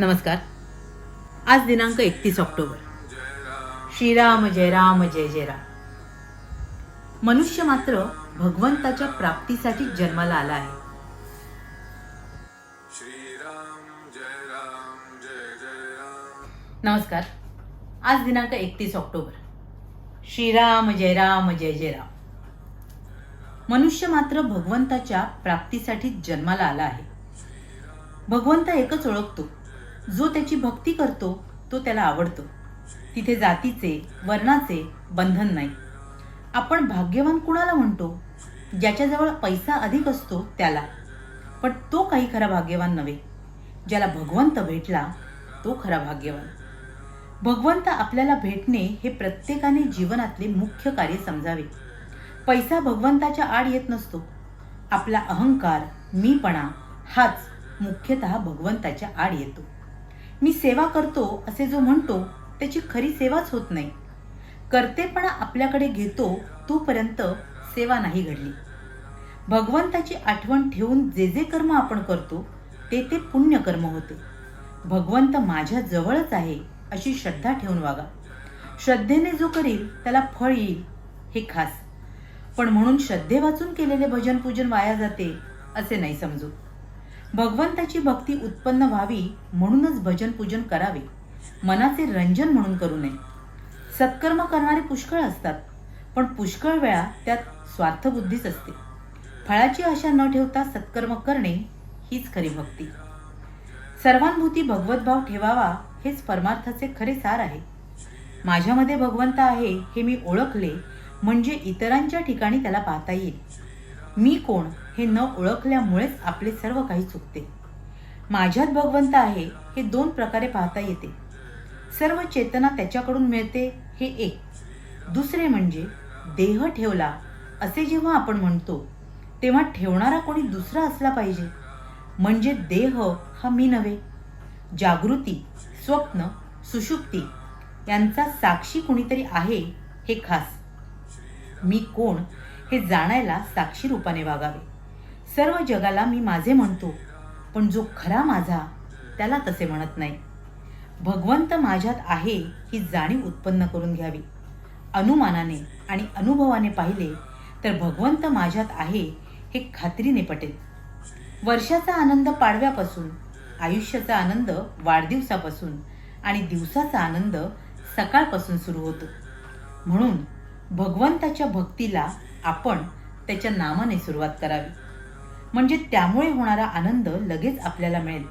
नमस्कार. आज दिनांक एकतीस ऑक्टोबर. राम श्रीराम जय राम जय जय राम. मनुष्य मात्र भगवंताच्या प्राप्तीसाठी जन्माला आला आहे. नमस्कार. आज दिनांक एकतीस ऑक्टोबर. श्रीराम जय राम जय जय राम. मनुष्य मात्र भगवंताच्या प्राप्तीसाठी जन्माला आला आहे. भगवंत एकच ओळखतो. जो त्याची भक्ती करतो तो त्याला आवडतो. तिथे जातीचे वर्णाचे बंधन नाही. आपण भाग्यवान कुणाला म्हणतो? ज्याच्याजवळ पैसा अधिक असतो त्याला. पण तो काही खरा भाग्यवान नव्हे. ज्याला भगवंत भेटला तो खरा भाग्यवान. भगवंत आपल्याला भेटणे हे प्रत्येकाने जीवनातले मुख्य कार्य समजावे. पैसा भगवंताच्या आड येत नसतो. आपला अहंकार मीपणा हाच मुख्यतः भगवंताच्या आड येतो. मी सेवा करतो असे जो म्हणतो त्याची खरी सेवाच होत नाही. करतेपणा आपल्याकडे घेतो तोपर्यंत सेवा नाही घडली. भगवंताची आठवण ठेवून जे जे कर्म आपण करतो ते ते पुण्यकर्म होते. भगवंत माझ्या जवळच आहे अशी श्रद्धा ठेवून वागा. श्रद्धेने जो करील त्याला फळ येईल हे खास. पण म्हणून श्रद्धे वाचून केलेले भजन पूजन वाया जाते असे नाही समजू. भगवंताची भक्ती उत्पन्न व्हावी म्हणूनच भजन पूजन करावे. मनाचे रंजन म्हणून करू नये. सत्कर्म करणारे पुष्कळ असतात पण पुष्कळ वेळा त्यात स्वार्थबुद्धीच असते. फळाची आशा न ठेवता सत्कर्म करणे हीच खरी भक्ती. सर्वांभूती भगवतभाव ठेवावा हेच परमार्थाचे खरे सार आहे. माझ्यामध्ये भगवंत आहे हे मी ओळखले म्हणजे इतरांच्या ठिकाणी त्याला पाहता येईल. मी कोण हे न ओळखल्यामुळेच आपले सर्व काही चुकते. माझ्यात भगवंत आहे हे दोन प्रकारे पाहता येते. सर्व चेतना त्याच्याकडून मिळते हे एक. दुसरे म्हणजे देह ठेवला असे जेव्हा आपण म्हणतो तेव्हा ठेवणारा कोणी दुसरा असला पाहिजे. म्हणजे देह हा मी नव्हे. जागृती स्वप्न सुषुप्ती यांचा साक्षी कुणीतरी आहे हे खास. मी कोण हे जाणायला साक्षी रूपाने वागावे. सर्व जगाला मी माझे म्हणतो पण जो खरा माझा त्याला तसे म्हणत नाही. भगवंत माझ्यात आहे ही जाणीव उत्पन्न करून घ्यावी. अनुमानाने आणि अनुभवाने पाहिले तर भगवंत माझ्यात आहे हे खात्रीने पटेल. वर्षाचा आनंद पाडव्यापासून आयुष्याचा आनंद वाढदिवसापासून आणि दिवसाचा आनंद सकाळपासून सुरू होतो. म्हणून भगवंताच्या भक्तीला आपण त्याच्या नामाने सुरुवात करावी. म्हणजे त्यामुळे होणारा आनंद लगेच आपल्याला मिळेल.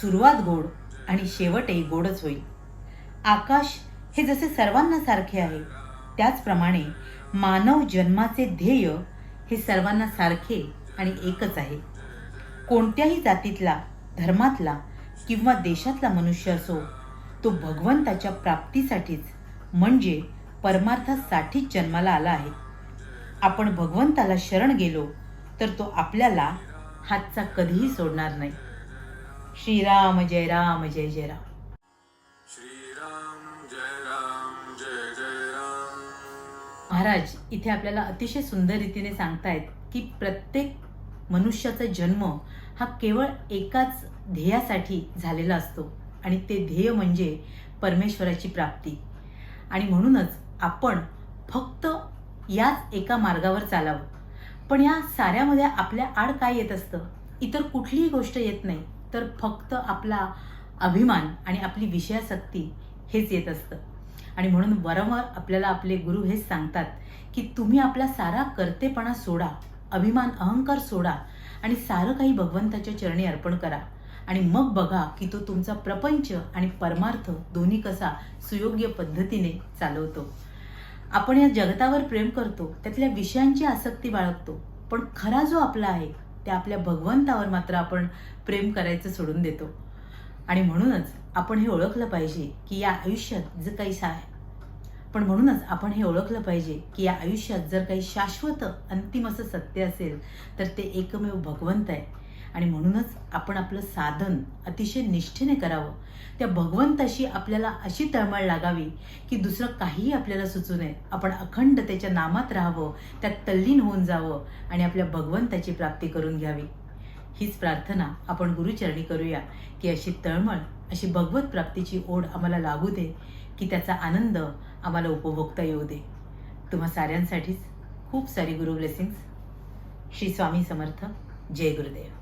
सुरुवात गोड आणि शेवटही गोडच होईल. आकाश हे जसे सर्वांना सारखे आहे त्याचप्रमाणे मानव जन्माचे ध्येय हे सर्वांना सारखे आणि एकच आहे. कोणत्याही जातीतला धर्मातला किंवा देशातला मनुष्य असो तो भगवंताच्या प्राप्तीसाठीच म्हणजे परमार्थासाठीच जन्माला आला आहे. आपण भगवंताला शरण गेलो तर तो आपल्याला हातचा कधीही सोडणार नाही. श्रीराम जय राम जय जय राम. श्रीराम जय राम जय जय राम महाराज इथे आपल्याला अतिशय सुंदर रीतीने सांगतायत की प्रत्येक मनुष्याचा जन्म हा केवळ एकाच ध्येयासाठी झालेला असतो आणि ते ध्येय म्हणजे परमेश्वराची प्राप्ती. आणि म्हणूनच आपण फक्त याच एका मार्गावर चालावं. पण या साऱ्यामध्ये आपल्या आड काय येत असतं? इतर कुठलीही गोष्ट येत नाही. तर फक्त आपला अभिमान आणि आपली विषयासक्ती हेच येत असतं. आणि म्हणून वारंवार आपल्याला आपले गुरु हेच सांगतात की तुम्ही आपला सारा कर्तेपणा सोडा अभिमान अहंकार सोडा आणि सारं काही भगवंताच्या चरणी अर्पण करा. आणि मग बघा की तो तुमचा प्रपंच आणि परमार्थ दोन्ही कसा सुयोग्य पद्धतीने चालवतो. आपण या जगतावर प्रेम करतो त्यातल्या विषयांची आसक्ती बाळगतो. पण खरा जो आपला आहे त्या आपल्या भगवंतावर मात्र आपण प्रेम करायचं सोडून देतो. आणि म्हणूनच आपण हे ओळखलं पाहिजे की या आयुष्यात जे काही सा पण म्हणूनच आपण हे ओळखलं पाहिजे की या आयुष्यात जर काही शाश्वत अंतिम असं सत्य असेल तर ते एकमेव भगवंत आहे. आणि म्हणूनच आपण आपलं साधन अतिशय निष्ठेने करावं. त्या भगवंताशी आपल्याला अशी तळमळ लागावी की दुसरं काहीही आपल्याला सुचू नये. आपण अखंड त्याच्या नामात राहावं त्यात तल्लीन होऊन जावं आणि आपल्या भगवंताची प्राप्ती करून घ्यावी. हीच प्रार्थना आपण गुरुचरणी करूया की अशी तळमळ अशी भगवत प्राप्तीची ओढ आम्हाला लागू दे की त्याचा आनंद आम्हाला उपभोगता येऊ दे. तुम्हा साऱ्यांसाठीच खूप सारी गुरु ब्लेसिंग्स श्री स्वामी समर्थ. जय गुरुदेव.